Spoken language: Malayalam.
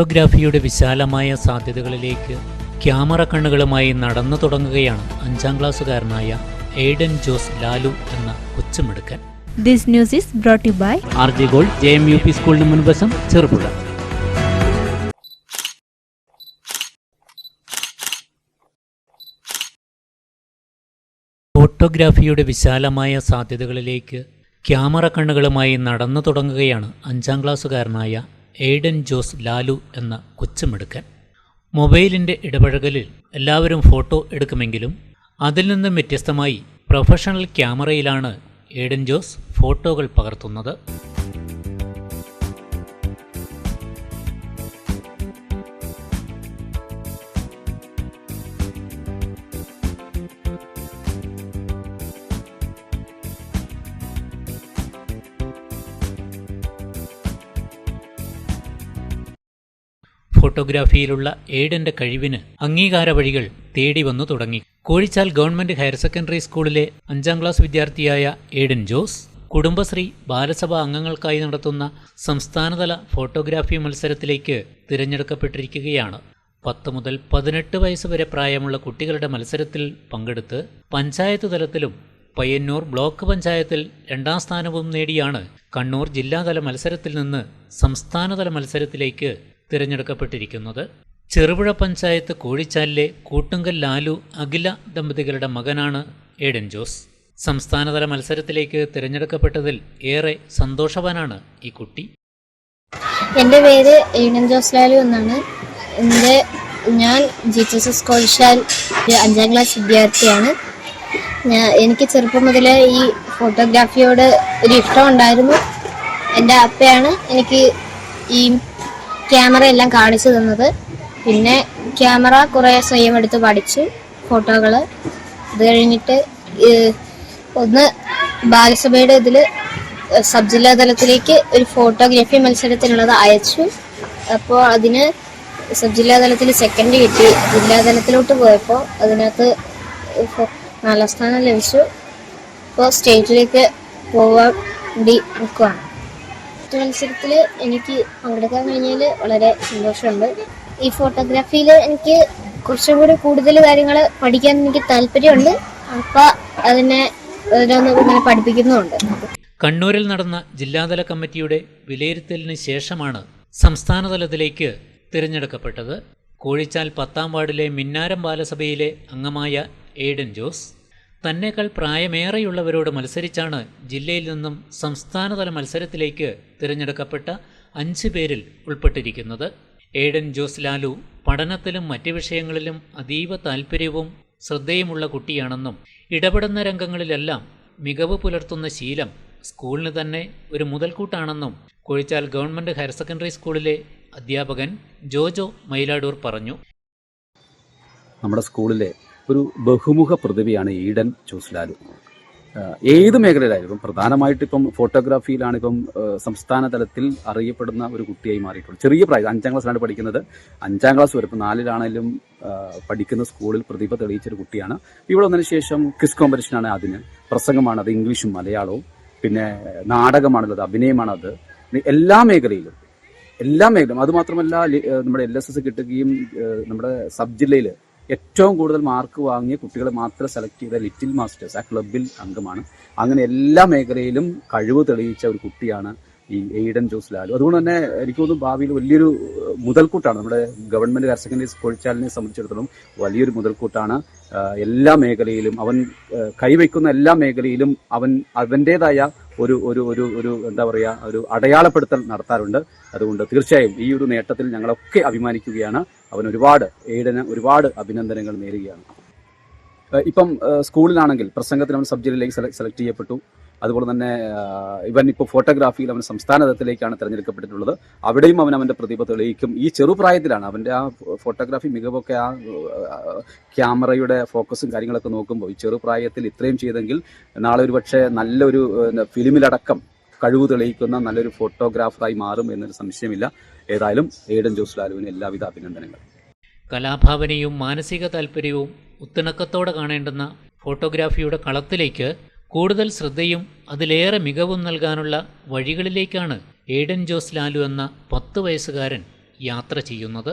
ഫോട്ടോഗ്രാഫിയുടെ വിശാലമായ സാധ്യതകളിലേക്ക് ക്യാമറ കണ്ണുകളുമായി നടന്നു തുടങ്ങുകയാണ് അഞ്ചാം ക്ലാസ്സുകാരനായ എയ്ഡൻ ജോസ് ലാലു എന്ന കൊച്ചുമിടുക്കൻ. This news is brought to you by R J gold J M U P സ്കൂളിന് മുൻവശം ചെറുപുഴ. ഫോട്ടോഗ്രാഫിയുടെ വിശാലമായ സാധ്യതകളിലേക്ക് ക്യാമറ കണ്ണുകളുമായി നടന്നു തുടങ്ങുകയാണ് അഞ്ചാം ക്ലാസ്സുകാരനായ എയ്ഡൻ ജോസ് ലാലു എന്ന കൊച്ചുമിടുക്കൻ. മൊബൈലിന്റെ ഇടപഴകലിൽ എല്ലാവരും ഫോട്ടോ എടുക്കുമെങ്കിലും അതിൽ നിന്നും വ്യത്യസ്തമായി പ്രൊഫഷണൽ ക്യാമറയിലാണ് എയ്ഡൻ ജോസ് ഫോട്ടോകൾ പകർത്തുന്നത്. ഫോട്ടോഗ്രാഫിയിലുള്ള ഏഡന്റെ കഴിവിന് അംഗീകാര വഴികൾ തേടി വന്നു തുടങ്ങി. കോഴിച്ചാൽ ഗവൺമെന്റ് ഹയർ സെക്കൻഡറി സ്കൂളിലെ അഞ്ചാം ക്ലാസ് വിദ്യാർത്ഥിയായ ഏഡൻ ജോസ് കുടുംബശ്രീ ബാലസഭ അംഗങ്ങൾക്കായി നടത്തുന്ന സംസ്ഥാനതല ഫോട്ടോഗ്രാഫി മത്സരത്തിലേക്ക് തിരഞ്ഞെടുക്കപ്പെട്ടിരിക്കുകയാണ്. പത്ത് മുതൽ പതിനെട്ട് വയസ്സ് വരെ പ്രായമുള്ള കുട്ടികളുടെ മത്സരത്തിൽ പങ്കെടുത്ത് പഞ്ചായത്ത് തലത്തിലും പയ്യന്നൂർ ബ്ലോക്ക് പഞ്ചായത്തിൽ രണ്ടാം സ്ഥാനവും നേടിയാണ് കണ്ണൂർ ജില്ലാതല മത്സരത്തിൽ നിന്ന് സംസ്ഥാനതല മത്സരത്തിലേക്ക് തിരഞ്ഞെടുക്കപ്പെട്ടിരിക്കുന്നത്. ചെറുപുഴ പഞ്ചായത്ത് കോഴിച്ചാലിലെ കൂട്ടുങ്കൽ ലാലു അഖില ദമ്പതികളുടെ മകനാണ് ഏഡൻ ജോസ്. സംസ്ഥാനതല മത്സരത്തിലേക്ക് തിരഞ്ഞെടുക്കപ്പെട്ടതിൽ ഏറെ സന്തോഷവാനാണ് ഈ കുട്ടി. എന്റെ പേര് ഏഡൻ ജോസ് ലാലു എന്നാണ്. എന്റെ ഞാൻ ജി എച്ച് എസ് കോഴിച്ചാൽ അഞ്ചാം ക്ലാസ് വിദ്യാർത്ഥിയാണ്. ഞാൻ എനിക്ക് ചെറുപ്പം മുതലേ ഈ ഫോട്ടോഗ്രാഫിയോട് ഒരു ഇഷ്ടം ഉണ്ടായിരുന്നു. എന്റെ അപ്പയാണ് എനിക്ക് ഈ ക്യാമറ എല്ലാം കാണിച്ചു തന്നത്. പിന്നെ ക്യാമറ കുറേ സ്വയം എടുത്ത് പഠിച്ചു ഫോട്ടോകൾ അത് കഴിഞ്ഞിട്ട് ഒന്ന് ബാലസഭയുടെ ഇതിൽ സബ് ജില്ലാ തലത്തിലേക്ക് ഒരു ഫോട്ടോഗ്രാഫി മത്സരത്തിനുള്ളത് അയച്ചു. അപ്പോൾ അതിന് സബ് ജില്ലാ തലത്തിൽ സെക്കൻഡ് കിട്ടി. ജില്ലാ തലത്തിലോട്ട് പോയപ്പോൾ അതിനകത്ത് നാലാം സ്ഥാനം ലഭിച്ചു. ഇപ്പോൾ സ്റ്റേറ്റിലേക്ക് പോവാൻ വേണ്ടി നിൽക്കുവാണ് മത്സരത്തിൽ എനിക്ക് പങ്കെടുക്കാൻ കഴിഞ്ഞാൽ വളരെ സന്തോഷമുണ്ട്. ഈ ഫോട്ടോഗ്രാഫിയിൽ എനിക്ക് കുറച്ചും കൂടി കൂടുതൽ കാര്യങ്ങൾ പഠിക്കാൻ എനിക്ക് താല്പര്യമുണ്ട്. അപ്പോൾ അതിനെ അതിനൊന്ന് ഇങ്ങനെ പഠിപ്പിക്കുന്നുമുണ്ട്. കണ്ണൂരിൽ നടന്ന ജില്ലാതല കമ്മിറ്റിയുടെ വിലയിരുത്തലിന് ശേഷമാണ് സംസ്ഥാനതലത്തിലേക്ക് തിരഞ്ഞെടുക്കപ്പെട്ടത്. കോഴിച്ചാൽ പത്താം വാർഡിലെ മിന്നാരം ബാലസഭയിലെ അംഗമായ എയ്ഡൻ ജോസ് തന്നേക്കാൾ പ്രായമേറെയുള്ളവരോട് മത്സരിച്ചാണ് ജില്ലയിൽ നിന്നും സംസ്ഥാനതല മത്സരത്തിലേക്ക് തിരഞ്ഞെടുക്കപ്പെട്ട അഞ്ച് പേരിൽ ഉൾപ്പെട്ടിരിക്കുന്നത്. ഏഡൻ ജോസ് ലാലു പഠനത്തിലും മറ്റ് വിഷയങ്ങളിലും അതീവ താൽപ്പര്യവും ശ്രദ്ധയുമുള്ള കുട്ടിയാണെന്നും ഇടപെടുന്ന രംഗങ്ങളിലെല്ലാം മികവ് പുലർത്തുന്ന ശീലം സ്കൂളിന് തന്നെ ഒരു മുതൽക്കൂട്ടാണെന്നും കോഴിച്ചാൽ ഗവൺമെന്റ് ഹയർ സെക്കൻഡറി സ്കൂളിലെ അധ്യാപകൻ ജോജോ മയിലാടൂർ പറഞ്ഞു. നമ്മുടെ സ്കൂളിലെ ഒരു ബഹുമുഖ പ്രതിഭയാണ് ഈഡൻ ചൂസ്ലാലു ഏത് മേഖലയിലായാലും പ്രധാനമായിട്ട് ഇപ്പം ഫോട്ടോഗ്രാഫിയിലാണ് ഇപ്പം സംസ്ഥാന തലത്തിൽ അറിയപ്പെടുന്ന ഒരു കുട്ടിയായി മാറിയിട്ടുള്ളത്. ചെറിയ പ്രായം അഞ്ചാം ക്ലാസ്സിലാണ് പഠിക്കുന്നത്. അഞ്ചാം ക്ലാസ് വരെ ഇപ്പം നാലിലാണെങ്കിലും പഠിക്കുന്ന സ്കൂളിൽ പ്രതിഭ തെളിയിച്ചൊരു കുട്ടിയാണ്. ഇവിടെ വന്നതിന് ശേഷം ക്വിസ് കോമ്പറ്റീഷനാണ് അതിന് പ്രസംഗമാണ് അത് ഇംഗ്ലീഷും മലയാളവും. പിന്നെ നാടകമാണുള്ളത് അഭിനയമാണത്. എല്ലാ മേഖലയിലും എല്ലാ മേഖലയും അതുമാത്രമല്ല നമ്മുടെ എൽ എസ് എസ് കിട്ടുകയും നമ്മുടെ സബ് ജില്ലയിൽ ഏറ്റവും കൂടുതൽ മാർക്ക് വാങ്ങിയ കുട്ടികളെ മാത്രം സെലക്ട് ചെയ്ത ലിറ്റിൽ മാസ്റ്റേഴ്സ് ആ ക്ലബിൽ അംഗമാണ്. അങ്ങനെ എല്ലാ മേഖലയിലും കഴിവ് തെളിയിച്ച ഒരു കുട്ടിയാണ് ഈ എയ്ഡൻ ജോസ് ലാലു അതുകൊണ്ട് തന്നെ എനിക്ക് തോന്നുന്നു ഭാവിയിൽ വലിയൊരു മുതൽക്കൂട്ടാണ്. നമ്മുടെ ഗവൺമെന്റ് ഹയർ സെക്കൻഡറി കോഴിച്ചാലിനെ സംബന്ധിച്ചിടത്തോളം വലിയൊരു മുതൽക്കൂട്ടാണ്. എല്ലാ മേഖലയിലും അവൻ കൈവയ്ക്കുന്ന എല്ലാ മേഖലയിലും അവൻ അവന്റെതായ ഒരു ഒരു ഒരു ഒരു എന്താ പറയുക ഒരു അടയാളപ്പെടുത്തൽ നടത്താറുണ്ട്. അതുകൊണ്ട് തീർച്ചയായും ഈ ഒരു നേട്ടത്തിൽ ഞങ്ങളൊക്കെ അഭിമാനിക്കുകയാണ്. അവൻ ഒരുപാട് എയ്ഡന് ഒരുപാട് അഭിനന്ദനങ്ങൾ നേരുകയാണ്. ഇപ്പം സ്കൂളിലാണെങ്കിൽ പ്രസംഗത്തിന് അവൻ സബ്ജക്റ്റിലേക്ക് സെലക്ട് ചെയ്യപ്പെട്ടു. അതുപോലെ തന്നെ ഇവൻ ഇപ്പോൾ ഫോട്ടോഗ്രാഫിയിൽ അവൻ സംസ്ഥാന തലത്തിലേക്കാണ് തിരഞ്ഞെടുക്കപ്പെട്ടിട്ടുള്ളത്. അവിടെയും അവൻ അവന്റെ പ്രതിഭ തെളിയിക്കും. ഈ ചെറുപ്രായത്തിലാണ് അവന്റെ ആ ഫോട്ടോഗ്രാഫി മികവൊക്കെ ആ ക്യാമറയുടെ ഫോക്കസും കാര്യങ്ങളൊക്കെ നോക്കുമ്പോൾ ഈ ചെറുപ്രായത്തിൽ ഇത്രയും ചെയ്തെങ്കിൽ നാളെ ഒരു പക്ഷേ നല്ലൊരു ഫിലിമിലടക്കം കഴിവ് തെളിയിക്കുന്ന നല്ലൊരു ഫോട്ടോഗ്രാഫറായി മാറും എന്നൊരു സംശയമില്ല. ഏതായാലും ഏഡൻ ജോസ് ലാലുവിന് എല്ലാവിധ അഭിനന്ദനങ്ങൾ കലാഭാവനയും മാനസിക താല്പര്യവും ഉത്തിണക്കത്തോടെ കാണേണ്ടുന്ന ഫോട്ടോഗ്രാഫിയുടെ കളത്തിലേക്ക് കൂടുതൽ ശ്രദ്ധയും അതിലേറെ മികവും നൽകാനുള്ള വഴികളിലേക്കാണ് ഏഡൻ ജോസ് ലാലു എന്ന പത്ത് വയസ്സുകാരൻ യാത്ര ചെയ്യുന്നത്.